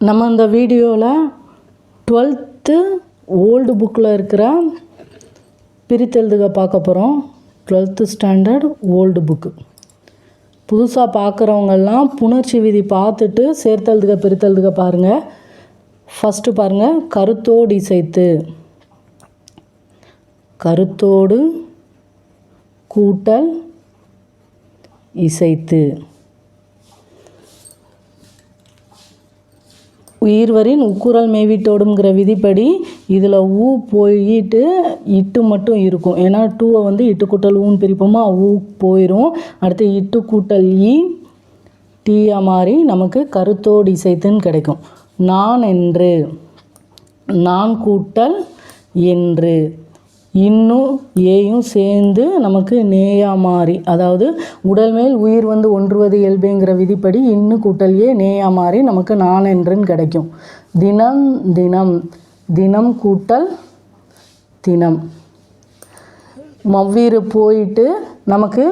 நம்ம இந்த வீடியோவில் டுவெல்த்து ஓல்டு புக்கில் இருக்கிற பிரித்தெழுதுக பார்க்க போகிறோம் டுவெல்த்து ஸ்டாண்டர்ட் ஓல்டு புக்கு புதுசாக பார்க்குறவங்கெல்லாம் புணர்ச்சி விதி பார்த்துட்டு சேர்த்தெழுதுக பிரித்தெழுதுக பாருங்கள் ஃபஸ்ட்டு பாருங்கள் கருத்தோடு இசைத்து. கருத்தோடு கூட்டல் இசைத்து. உயிர்வரின் உக்குரல் மேவிட்டோடுங்கிற விதிப்படி இதில் ஊ போயிட்டு இட்டு மட்டும் இருக்கும். ஏன்னா டூவை வந்து இட்டு கூட்டல் ஊன்னு பிரிப்போமா? ஊ போயிடும் அடுத்து இட்டு கூட்டல் ஈ டீயாக மாறி நமக்கு கருத்தோடு இசைத்துன்னு கிடைக்கும். நான் என்று நான் கூட்டல் என்று. இன்னும் ஏயும் சேர்ந்து நமக்கு நேயா மாறி. அதாவது உடல் மேல் உயிர் வந்து ஒன்றுவது இயல்புங்கிற விதிப்படி இன்னு கூட்டல் ஏ நேயா மாறி நமக்கு நான் என்றுன்னு கிடைக்கும். தினம் தினம். தினம் கூட்டல் தினம். மவ்வீர் போயிட்டு நமக்கு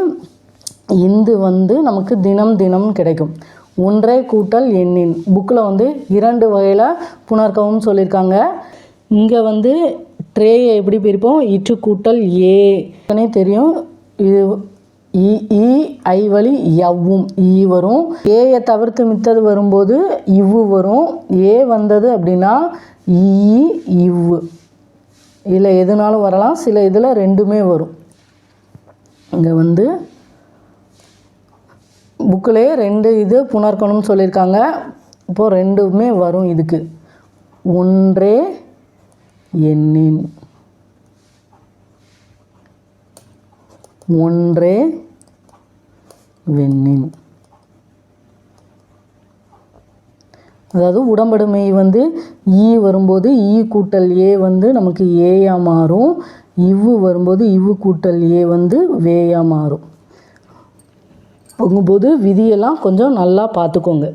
இந்து வந்து நமக்கு தினம் தினம் கிடைக்கும். ஒன்றை கூட்டல் எண்ணின். புக்கில் வந்து இரண்டு வகையில் புணர்க்கவும் சொல்லியிருக்காங்க இங்கே வந்து ட்ரேயை எப்படி பிரிப்போம்? இற்று கூட்டல் ஏ தெரியும்? இது இ ஐ வழி யவ்வும் ஈ வரும். ஏயை தவிர்த்து மித்தது வரும்போது இவ்வு வரும். ஏ வந்தது அப்படின்னா ஈ இவ்வு. இதில் எதுனாலும் வரலாம். சில இதில் ரெண்டுமே வரும். இங்கே வந்து புக்கிலே ரெண்டு இது புணர்க்கணும்னு சொல்லியிருக்காங்க. இப்போது ரெண்டுமே வரும் இதுக்கு. ஒன்றே எண்ணின் ஒன்றே வெண்ணின். அதாவது உடம்படுமை வந்து ஈ வரும்போது ஈ கூட்டல் ஏ வந்து நமக்கு ஏயா மாறும். இவ்வு வரும்போது இவ்வு கூட்டல் ஏ வந்து வேயா மாறும். போகும்போது விதியெல்லாம் கொஞ்சம் நல்லா பார்த்துக்கோங்க.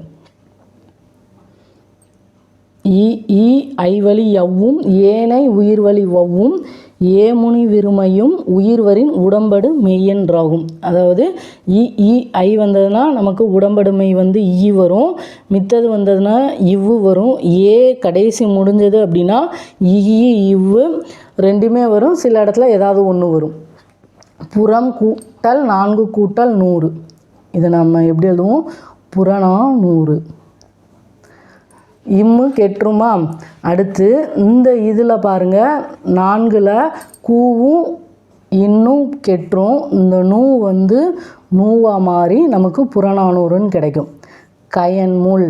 ஈ ஈ ஐவழி யவ்வும் ஏனை உயிர்வழி வவ்வும் ஏமுனி விருமையும் உயிர்வரின் உடம்படு மெய்யன்றாகும். அதாவது இ ஈ ஐ வந்ததுன்னா நமக்கு உடம்படுமை வந்து ஈ வரும் மித்தது வந்ததுன்னா இவ்வு வரும் ஏ கடைசி முடிஞ்சது அப்படின்னா இ இவ்வு ரெண்டுமே வரும் சில இடத்துல ஏதாவது ஒன்று வரும். புறம் கூட்டல் நான்கு கூட்டல் நூறு. இதை நம்ம எப்படி எழுதுவோம்? புறநா நூறு இம்மு கெட்டுருமா அடுத்து இந்த இதில் பாருங்கள் நான்கில் கூவும் இன்னும் கெட்டுரும் இந்த நூ வந்து நூவாக மாறி நமக்கு புறநானூறுன்னு கிடைக்கும். கயன் முள்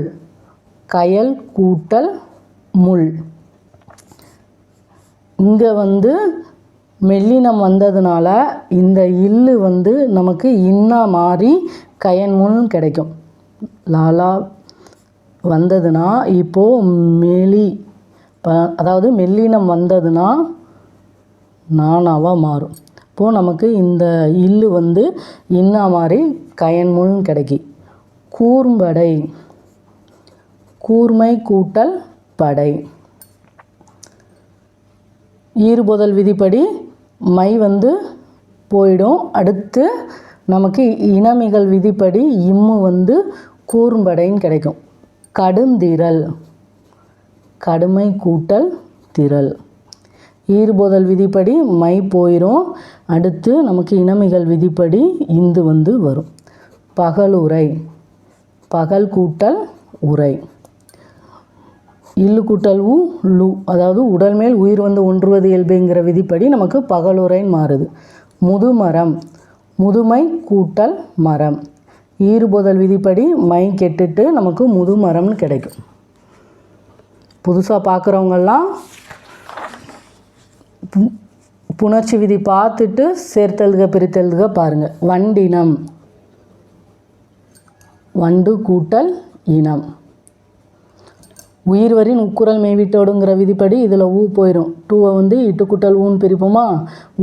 கயல் கூட்டல் முள். இங்கே வந்து மெல்லினம் வந்ததுனால இந்த இல்லு வந்து நமக்கு இன்னா மாறி கயன் முள்னு கிடைக்கும். லாலா வந்ததுன்னா இப்போது மெலி ப அதாவது மெல்லினம் வந்ததுன்னா நானாவாக மாறும். இப்போது நமக்கு இந்த இல்லு வந்து இன்னா மாதிரி கயன்முள்னு கிடைக்கி. கூர்ம்படை கூர்மை கூட்டல் படை. ஈறுபுதல் விதிப்படி மை வந்து போயிடும். அடுத்து நமக்கு இனமிகள் விதிப்படி இம்மு வந்து கூர்ம்படைன்னு கிடைக்கும். கடுந்திரல். கடுமை கூட்டல் திரள். ஈறுபோதல் விதிப்படி மை போயிடும் அடுத்து நமக்கு இனமிகள் விதிப்படி இந்து வந்து வரும். பகலுரை பகல் கூட்டல் உரை. இல்லு கூட்டல் உ லு. அதாவது உடல் மேல் உயிர் வந்து ஒன்றுவது இயல்புங்கிற விதிப்படி நமக்கு பகலுரைன்னு மாறுது. முதுமரம். முதுமை கூட்டல் மரம். ஈறுபோதல் விதிப்படி மை கெட்டுட்டு நமக்கு முதுமரம்னு கிடைக்கும். புதுசாக பார்க்குறவங்கெல்லாம் புணர்ச்சி விதி பார்த்துட்டு சேர்த்தெழுதுக பிரித்தெழுதுக பாருங்கள் வண்டினம். வண்டு கூட்டல் இனம். உயிர்வரின் உக்குரல் மேவிட்டோடுங்கிற விதிப்படி இதில் ஊ போயிடும் டூவை வந்து இட்டு கூட்டல் ஊன்னு பிரிப்போமா?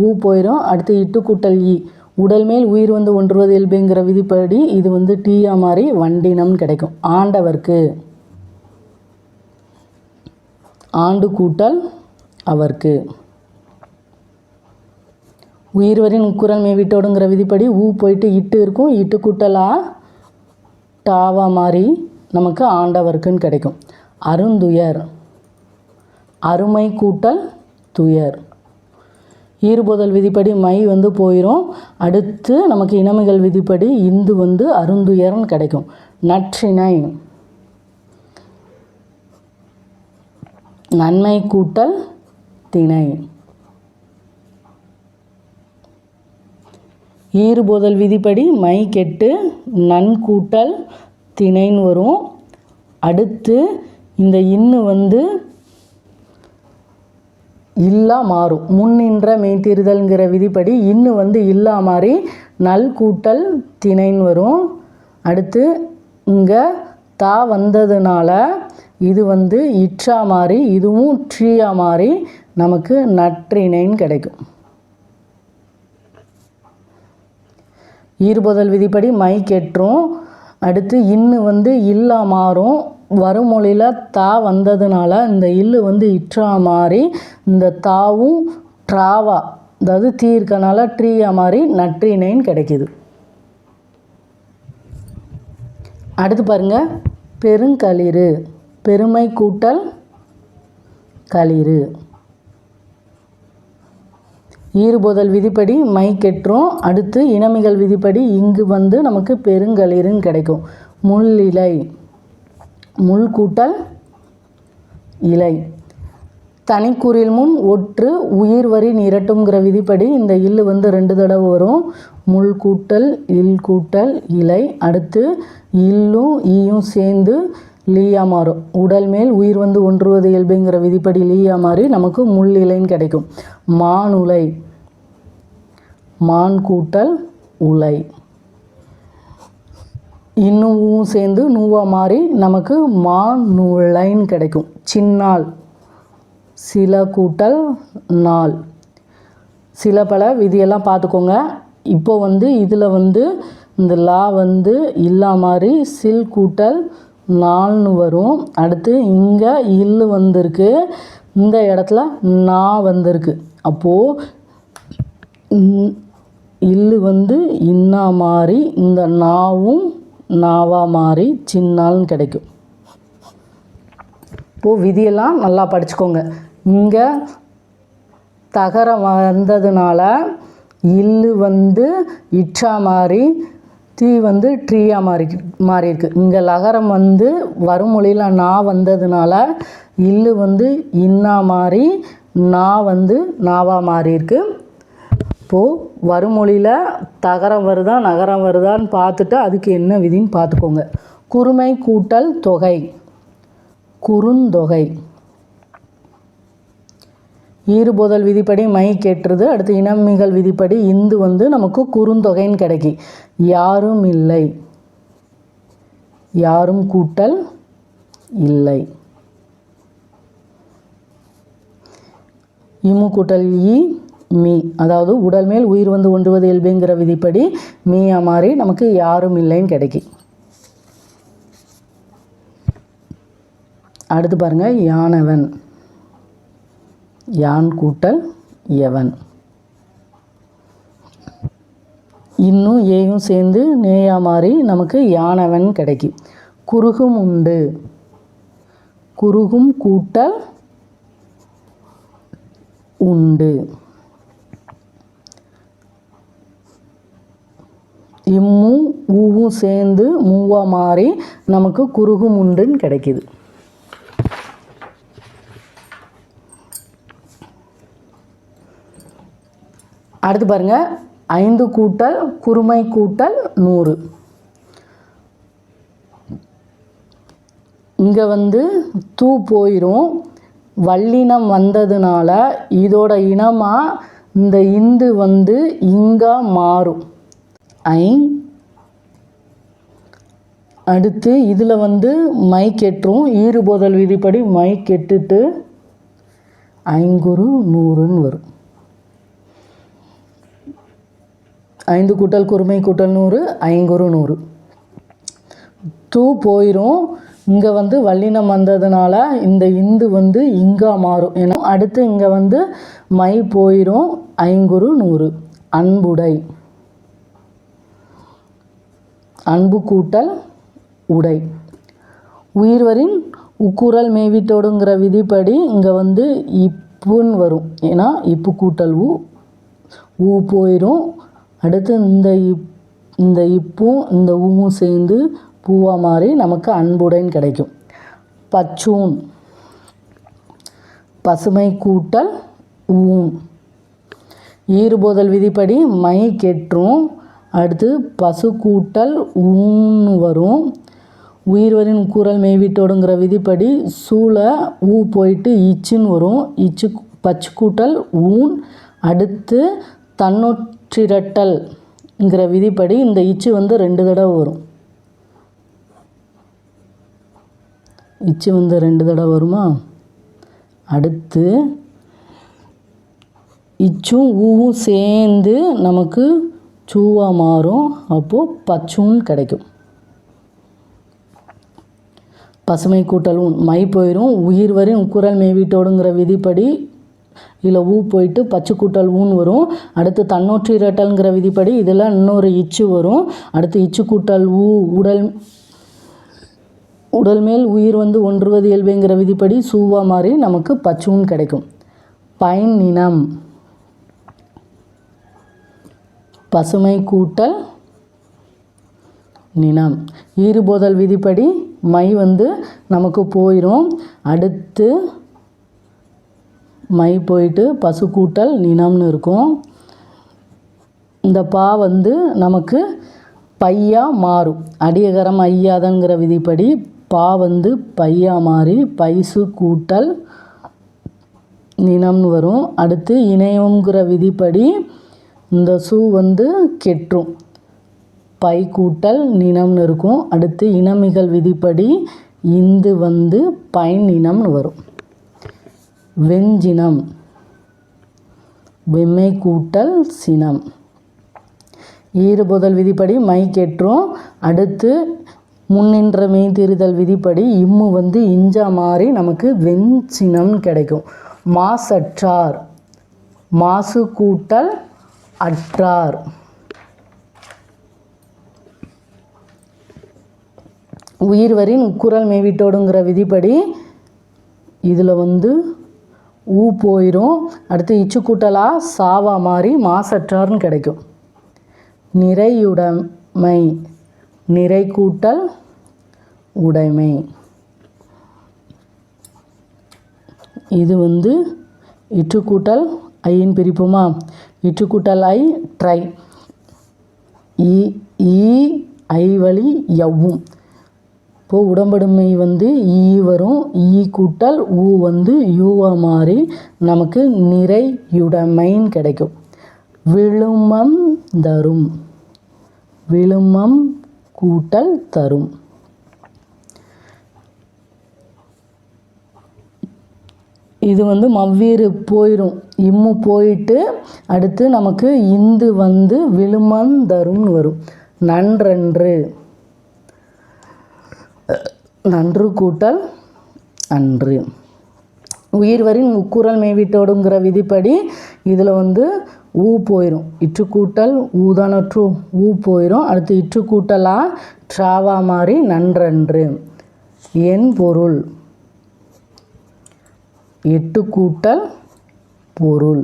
ஊ போயிடும் அடுத்து இட்டு கூட்டல் ஈ. உடல் மேல் உயிர் வந்து ஒன்றுவது இயல்புங்கிற விதிப்படி இது வந்து டீயா மாதிரி வண்டினம்னு கிடைக்கும். ஆண்டவர்க்கு. ஆண்டு கூட்டல் அவர்க்கு. உயிர்வரின் உக்குரல் மேவிட்டோடுங்கிற விதிப்படி ஊ போயிட்டு இட்டு இருக்கும். இட்டு கூட்டலா டாவா மாறி நமக்கு ஆண்டவர்க்குன்னு கிடைக்கும். அருந்துயர். அருமை கூட்டல் துயர். ஈறுபோதல் விதிப்படி மை வந்து போயிடும் அடுத்து நமக்கு இனமிகள் விதிப்படி இந்து வந்து அருந்துயரன் கிடைக்கும். நற்றிணை. நன்மை கூட்டல் திணை. ஈறுபோதல் விதிப்படி மை கெட்டு நன்கூட்டல் திணைன்னு வரும். அடுத்து இந்த இன்னு வந்து இல்லா மாறும் முன்னின்ற மெய்தீர்தல்ங்கிற விதிப்படி இன்னு வந்து இல்லா மாறி நல் கூட்டல் திணைன்னு வரும். அடுத்து இங்கே தா வந்ததுனால இது வந்து இற்றா மாறி இதுவும் ட்ரீயா மாறி நமக்கு நற்றிணைன்னு கிடைக்கும். ஈர்புதல் விதிப்படி மை கெட்டுரும் அடுத்து இன்னு வந்து இல்லா மாறும் வருமொழியில் தா வந்ததுனால இந்த இல்லு வந்து இற்றா மாறி இந்த தாவும் ட்ராவா அதாவது தீ இருக்கனால ட்ரீயா மாறி நற்றிணைன்னு கிடைக்கிது. அடுத்து பாருங்க. பெருங்களிறு பெருமை கூட்டல் களிறு. ஈறுபோதல் விதிப்படி மை கெட்டுரும் அடுத்து இனமிகள் விதிப்படி இங்கு வந்து நமக்கு பெருங்களிறுன்னு கிடைக்கும். முள்ளிலை. முள் கூட்டல் இலை. தனிக்குறில் முன் ஒற்று உயிர் வரி நிரட்டுங்கிற விதிப்படி இந்த இல்லு வந்து ரெண்டு தடவை வரும். முள் கூட்டல் இல். கூட்டல் இலை அடுத்து இல்லும் ஈயும் சேர்ந்து லீயா மாறும். உடல் மேல் உயிர் வந்து ஒன்றுவது இயல்புங்கிற விதிப்படி லீயா மாறி நமக்கு முள் இலைன்னு கிடைக்கும். மான் உலை மான் கூட்டல் உலை. இன்னும் சேர்ந்து நூவாக மாறி நமக்கு மா நுழைன்னு கிடைக்கும். சின்னாள் சில கூட்டல் நாள். சில பல விதியெல்லாம் பார்த்துக்கோங்க. இப்போ வந்து இதில் வந்து இந்த லா வந்து இல்லா மாதிரி சில் கூட்டல் நாள்னு வரும். அடுத்து இங்கே இல்லு வந்திருக்கு. இந்த இடத்துல நா வந்திருக்கு. அப்போது இல்லு வந்து இன்னா மாதிரி இந்த நாவும் நாவா மாறி சின்னால்னு கிடைக்கும். இப்போது விதியெல்லாம் நல்லா படிச்சுக்கோங்க. இங்கே தகரம் வந்ததுனால இல்லு வந்து இட்சா மாறி தீ வந்து ட்ரீயாக மாறி மாறியிருக்கு. இங்கே லகரம் வந்து வருமொழியில் நா வந்ததுனால இல்லு வந்து இன்னா மாறி நா வந்து நாவாக மாறியிருக்கு. இப்போது வருமொழியில் தகரம் வருதா நகரம் வருதான்னு பார்த்துட்டு அதுக்கு என்ன விதின்னு பார்த்துக்கோங்க. குறுமை கூட்டல் தொகை. குறுந்தொகை. ஈறுபோதல் விதிப்படி மை கேட்டுருது. அடுத்து இனமிகள் விதிப்படி இந்து வந்து நமக்கு குறுந்தொகைன்னு கிடைக்கி. யாரும் இல்லை. யாரும் கூட்டல் இல்லை. இமு கூட்டல் இ மீ அதாவது உடல் மேல் உயிர் வந்து ஒன்றுவது இயல்புங்கிற விதிப்படி மீயா மாறி நமக்கு யாரும் இல்லைன்னு கிடைக்கி. அடுத்து பாருங்க யானவன். யான் கூட்டல் எவன்? இன்னும் ஏயும் சேர்ந்து நேயா மாறி நமக்கு யானவன் கிடைக்கும் குறுகும் உண்டு. குறுகும் கூட்டல் உண்டு. இம்மும் ஊவும் சேர்ந்து மூவாக மாறி நமக்கு குறுகும் உண்டுன்னு கிடைக்கிது. அடுத்து பாருங்க ஐந்து கூட்டல் குறுமை கூட்டல் நூறு. இங்கே வந்து தூ போயிடும் வல்லினம் வந்ததுனால இதோட இனமாக இந்த இந்து வந்து இங்கா மாறும். ஐ. அடுத்து இதில் வந்து மை கெட்டுரும். ஈறுபோதல் விதிப்படி மை கெட்டுட்டு ஐங்குறு நூறுன்னு வரும். ஐந்து கூட்டல் குறுமை கூட்டல் நூறு ஐங்குறு நூறு. தூ போயிடும் இங்கே வந்து வல்லினம் வந்ததுனால இந்த இந்து வந்து இங்கா மாறும். ஏன்னா அடுத்து இங்கே வந்து மை போயிடும் ஐங்குறு நூறு. அன்புடை. அன்பு கூட்டல் உடை. உயிர்வரின் உக்குரல் மேவித்தோடுங்கிற விதிப்படி இங்கே வந்து இப்புன்னு வரும். ஏன்னா இப்பு கூட்டல் ஊ ஊ போயிடும் அடுத்து இந்த இப் இந்த இப்பும் இந்த ஊவும் சேர்ந்து பூவாக மாறி நமக்கு அன்புடைன்னு கிடைக்கும். பச்சூன். பசுமை கூட்டல் ஊன் ஈறுபோதல் விதிப்படி மை கெற்றும். அடுத்து பசு கூட்டல் ஊன்னு வரும். உயிர்வரின் குரல் மேவிட்டோடுங்கிற விதிப்படி சூளை ஊ போயிட்டு இச்சுன்னு வரும். இச்சு பச்சு கூட்டல் ஊன் அடுத்து தன்னொற்றிரட்டல்ங்கிற விதிப்படி இந்த இச்சு வந்து ரெண்டு தடவை வரும். இச்சு வந்து ரெண்டு தடவை வருமா? அடுத்து இச்சும் ஊவும் சேர்ந்து நமக்கு சூவாக மாறும் அப்போது பச்சுன்னு கிடைக்கும். பசுமை கூட்டல் மை போயிடும் உயிர் வரையும் குரல் மேவிட்டோடுங்கிற விதிப்படி இதில் ஊ போயிட்டு பச்சை கூட்டல் ஊன் வரும். அடுத்து தன்னொற்றி இரட்டல்ங்கிற விதிப்படி இதில் இன்னொரு இச்சு வரும். அடுத்து இச்சு கூட்டல் ஊ உடல் உடல் மேல் உயிர் வந்து ஒன்றுவது இயல்புங்கிற விதிப்படி சூவா மாதிரி நமக்கு பச்சுன்னு கிடைக்கும். பயன் இனம். பசுமை கூட்டல் நினம். ஈறுபோதல் விதிப்படி மை வந்து நமக்கு போயிடும் அடுத்து மை போயிட்டு பசு கூட்டல் நினம்னு இருக்கும். இந்த பா வந்து நமக்கு பையா மாறும். அடியகரம் ஐயாதங்கிற விதிப்படி பா வந்து பையா மாறி பைசு கூட்டல் நினம்னு வரும். அடுத்து இணையங்கிற விதிப்படி இந்த சூ வந்து கெற்றும். பை கூட்டல் நினம்னு இருக்கும். அடுத்து இனமிகள் விதிப்படி இந்து வந்து பைன் இனம்னு வரும். வெஞ்சினம். வெம்மை கூட்டல் சினம். ஈறுபுதல் விதிப்படி மை கெற்றும். அடுத்து முன்னின்ற மெய்திரிதல் விதிப்படி இம்மு வந்து இஞ்சா மாறி நமக்கு வெஞ்சினம்னு கிடைக்கும். மாசற்றார். மாசு கூட்டல் அற்றார். உயிர்வரின் உக்குரல் மேவிட்டோடுங்கிற விதிப்படி இதில் வந்து ஊ போயிடும் அடுத்து இச்சு சாவா மாறி மாசற்றார்னு கிடைக்கும். நிறையுடைமை நிறை கூட்டல் உடைமை. இது வந்து இற்று கூட்டல் ஐயின் பிரிப்புமா? இற்றுக்கூட்டலாய் கூட்டல் ஐ ட்ரை. ஈ ஈ ஐ வழி எவ்வும் இப்போது உடம்படுமை வந்து ஈ வரும். ஈ கூட்டல் ஊ வந்து யூவா மாறி நமக்கு நிறையுடைமைன்னு கிடைக்கும். விழுமம் தரும். விழுமம் கூட்டல் தரும். இது வந்து மவ்வீறு போயிடும் இம்மு போயிட்டு அடுத்து நமக்கு இந்து வந்து விழுமந்தரும்னு வரும். நன்றன்று. நன்று கூட்டல் அன்று. உயிர்வரின் உக்குரல் மேவிட்டோடுங்கிற விதிப்படி இதில் வந்து ஊ போயிடும் இற்று கூட்டல் ஊதானற்று ஊ போயிடும் அடுத்து இற்று கூட்டலா ட்ராவா மாதிரி நன்றன்று. என் பொருள். எட்டு கூட்டல் பொருள்.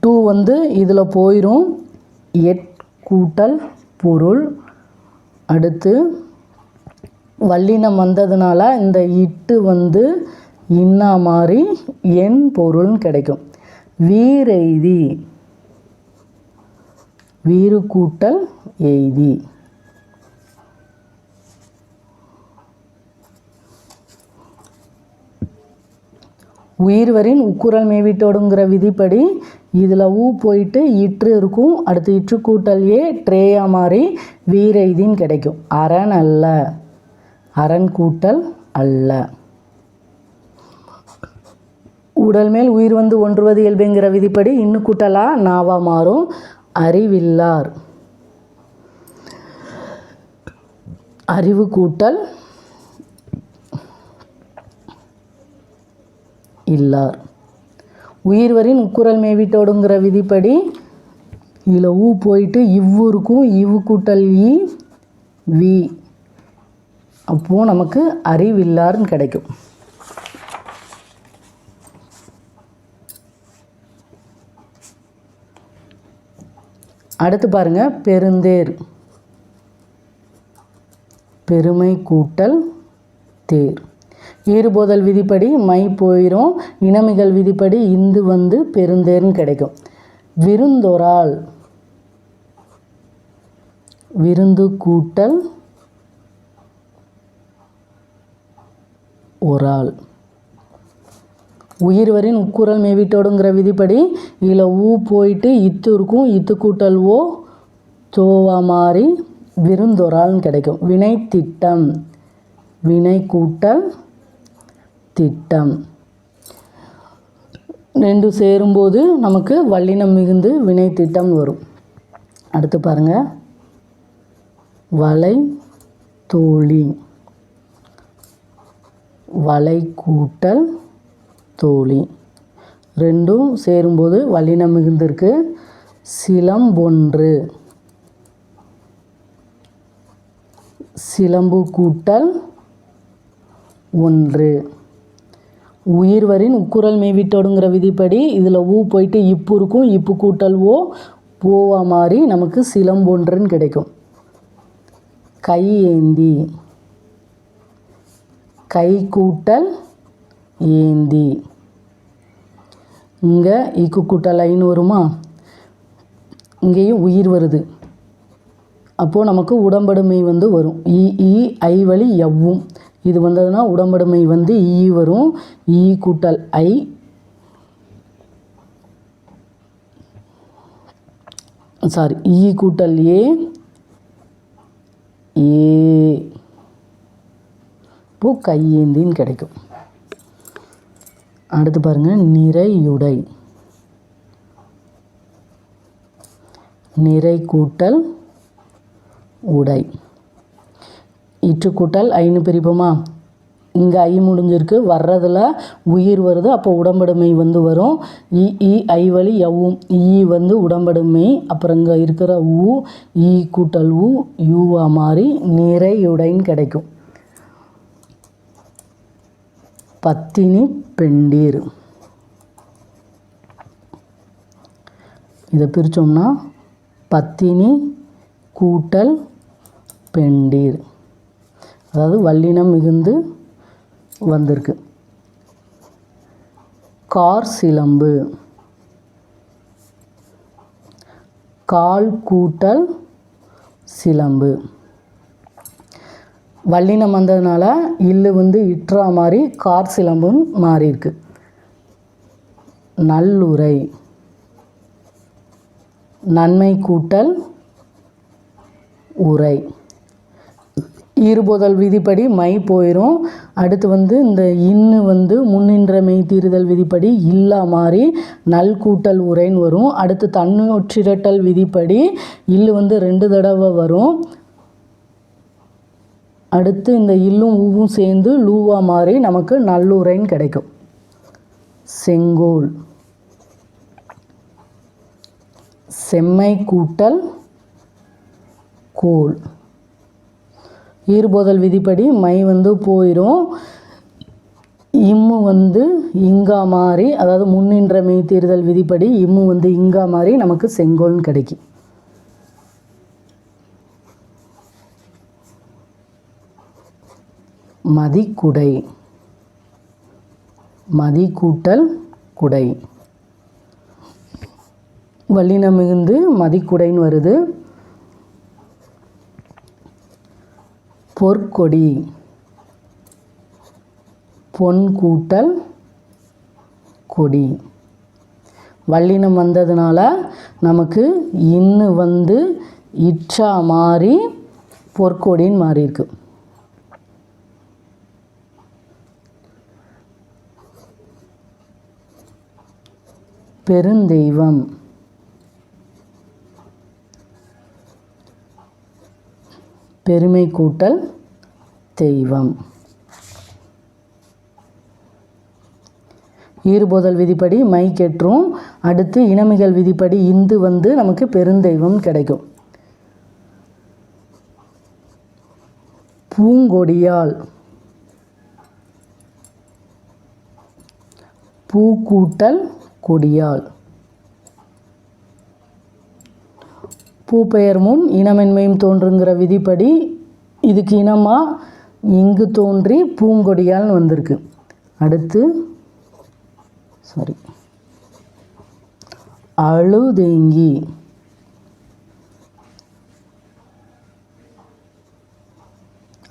டூ வந்து இதில் போயிடும் எட் கூட்டல் பொருள். அடுத்து வல்லினம் வந்ததுனால இந்த இட்டு வந்து இன்னா மாதிரி என் பொருள்னு கிடைக்கும். வீரெய்தி. வீறு கூட்டல் எய்தி. உயிர்வரின் உக்குரல் மேவிட்டோடுங்கிற விதிப்படி இதில் ஊ போயிட்டு இற்று இருக்கும் அடுத்து இற்று கூட்டல் ஏ ட்ரேயா வீர வீரெய்தின்னு கிடைக்கும். அரண் அல்ல. அரண் கூட்டல் அல்ல. உடல் மேல் உயிர் வந்து ஒன்றுவது இயல்புங்கிற விதிப்படி இன்னு கூட்டலா? நாவா மாறும். அறிவில்லார். அறிவு கூட்டல் இல்லார் உயிர்வரின் உக்குரல் மேவிட்டோடுங்கிற விதிப்படி இதில் ஊ போயிட்டு இவ்வூருக்கும் இவு கூட்டல் இ வி. அப்போது நமக்கு அறிவில்லார்னு கிடைக்கும். அடுத்து பாருங்க பெருந்தேர். பெருமை கூட்டல் தேர். ஈறுபோதல் விதிப்படி மை போயிடும் இனமிகள் விதிப்படி இந்து வந்து பெருந்தேர்னு கிடைக்கும். விருந்தொரால் விருந்து கூட்டல் ஒரால். உயிர்வரின் உக்குரல் மேவிட்டோடுங்கிற விதிப்படி இதில் ஊ போயிட்டு இத்து இருக்கும் இத்து கூட்டல் ஓ தோவா மாறி விருந்தொராள்னு கிடைக்கும். வினை திட்டம் வினை கூட்டல் திட்டம். ரெண்டு சேரும்போது நமக்கு வல்லினம் மிகுந்து வினை திட்டம் வரும். அடுத்து பாருங்க. வலை தோழி. வலை கூட்டல் தோழி. ரெண்டும் சேரும்போது வல்லினம் மிகுந்திருக்கு. சிலம்பொன்று சிலம்பு கூட்டல் ஒன்று. உயிர்வரின் உக்குரல் மேவிட்டோடுங்கிற விதிப்படி இதில் ஊ போயிட்டு இப்பு இருக்கும் இப்பு கூட்டல் ஓ போவா மாதிரி நமக்கு சிலம்பொன்றுன்னு கிடைக்கும். கை ஏந்தி. கை கூட்டல் ஏந்தி. இங்கே இக்கு கூட்டல் ஐன்னு வருமா? இங்கேயும் உயிர் வருது. அப்போது நமக்கு உடம்படுமை வந்து வரும். இ ஐ வழி எவ்வும் இது வந்ததுன்னா உடம்படுமை வந்து இ வரும். இ கூட்டல் ஐ. சாரி இ கூட்டல் ஏ. ஏ. இப்போ கையேந்தின்னு கிடைக்கும். அடுத்து பாருங்க நிறையுடை. நிறை கூட்டல் உடை. இற்று கூட்டல் ஐன்னு பிரிப்போமா? இங்கே ஐ முடிஞ்சிருக்கு. வர்றதில் உயிர் வருது அப்போ உடம்படுமை வந்து வரும். இ இ ஐ வழி எவ்வும் ஈ வந்து உடம்படுமை அப்புறம் இங்கே இருக்கிற ஊ ஈ கூட்டல் ஊ யூவா மாறி நிறையுடைன்னு கிடைக்கும். பத்தினி பெண்டீர். இதை பிரித்தோம்னா பத்தினி கூட்டல் பெண்டீர். அதாவது வல்லினம் மிகுந்து வந்திருக்கு. கார் சிலம்பு. கால் கூட்டல் சிலம்பு. வல்லினம் வந்ததுனால இல்லு வந்து இற்றா மாதிரி கார் சிலம்புன்னு மாறியிருக்கு. நல்லுரை. நன்மை கூட்டல் உரை. ஈறுபோதல் விதிப்படி மை போயிடும் அடுத்து வந்து இந்த இன்னு வந்து முன்னின்ற மெய்தீறுதல் விதிப்படி இல்லா மாறி நல் கூட்டல் உரைன்னு வரும். அடுத்து தன்னொற்றிரட்டல் விதிப்படி இல்லு வந்து ரெண்டு தடவை வரும். அடுத்து இந்த இல்லும் ஊவும் சேர்ந்து லூவா மாறி நமக்கு நல்லுரைன்னு கிடைக்கும். செங்கோல். செம்மை கூட்டல் கோல். ஈர்போதல் விதிப்படி மை வந்து போயிடும் இம்மு வந்து இங்கா மாறி அதாவது முன்னின்ற மெய்தீர்தல் விதிப்படி இம்மு வந்து இங்கா மாறி நமக்கு செங்கோல்னு கிடைக்கும். மதிக்குடை. மதி கூட்டல் குடை. வல்லினம் மிகுந்து மதிக்குடைன்னு வருது. பொற்கொடி. பொன் கூட்டல் கொடி. வல்லினம் வந்ததுனால நமக்கு இன்னு வந்து இற்றா மாறி பொற்கொடின்னு மாறி இருக்கு பெருந்தெய்வம். பெருமை கூட்டல் தெய்வம். ஈறுபோதல் விதிப்படி மை கெற்றும். அடுத்து இனமிகள் விதிப்படி இந்து வந்து நமக்கு பெருந்தெய்வம் கிடைக்கும். பூங்கொடியால். பூக்கூட்டல் கொடியால். பூ பெயர் முன் இனமென்மையும் தோன்றுங்கிற விதிப்படி இதுக்கு இனமாக இங்கு தோன்றி பூங்கொடியால்னு வந்திருக்கு. அடுத்து சாரி அழுதேங்கி.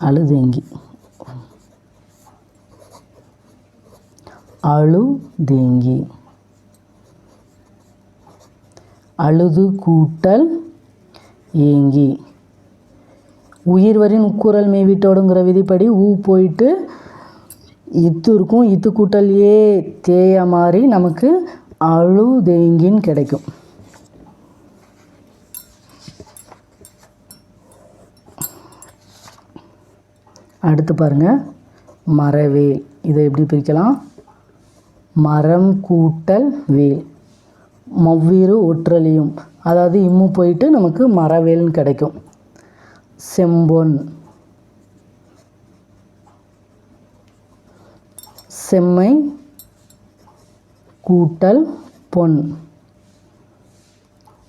அழுதேங்கி. அழுதேங்கி. அழுது கூட்டல் ஏங்கி. உயிர்வரின் உட்குரல் மேவிட்டோடுங்கிற விதிப்படி ஊ போயிட்டு இத்து இருக்கும் இத்து கூட்டல் ஏ தேய மாதிரி நமக்கு அழுதேங்கின்னு கிடைக்கும். அடுத்து பாருங்கள் மரவேல். இதை எப்படி பிரிக்கலாம்? மரம் கூட்டல் வேல். மவ்வீறு ஒற்றலியும். அதாவது இம்மு போயிட்டு நமக்கு மரவேல்னு கிடைக்கும். செம்பொன். செம்மை கூட்டல் பொன்.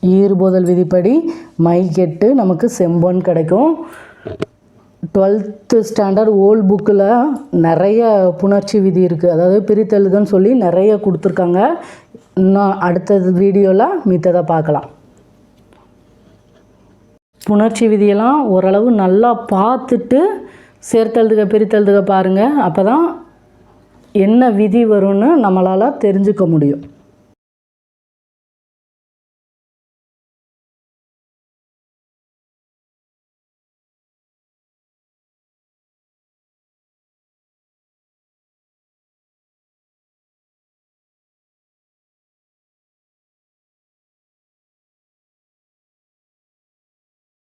ஈறுபோதல் விதிப்படி மை கெட்டு நமக்கு செம்பொன் கிடைக்கும். டுவெல்த்து ஸ்டாண்டர்ட் ஓல்டு புக்கில் நிறைய புணர்ச்சி விதி இருக்குது அதாவது பிரித்தெழுதுன்னு சொல்லி நிறைய கொடுத்துருக்காங்க. இன்னும் அடுத்தது வீடியோவில் மித்ததை பார்க்கலாம். புணர்ச்சி விதியெல்லாம் ஓரளவு நல்லா பார்த்துட்டு சேர்த்தழுதுக பிரித்தழுதுக பாருங்கள் அப்போ தான் என்ன விதி வரும்னு நம்மளால் தெரிஞ்சுக்க முடியும்.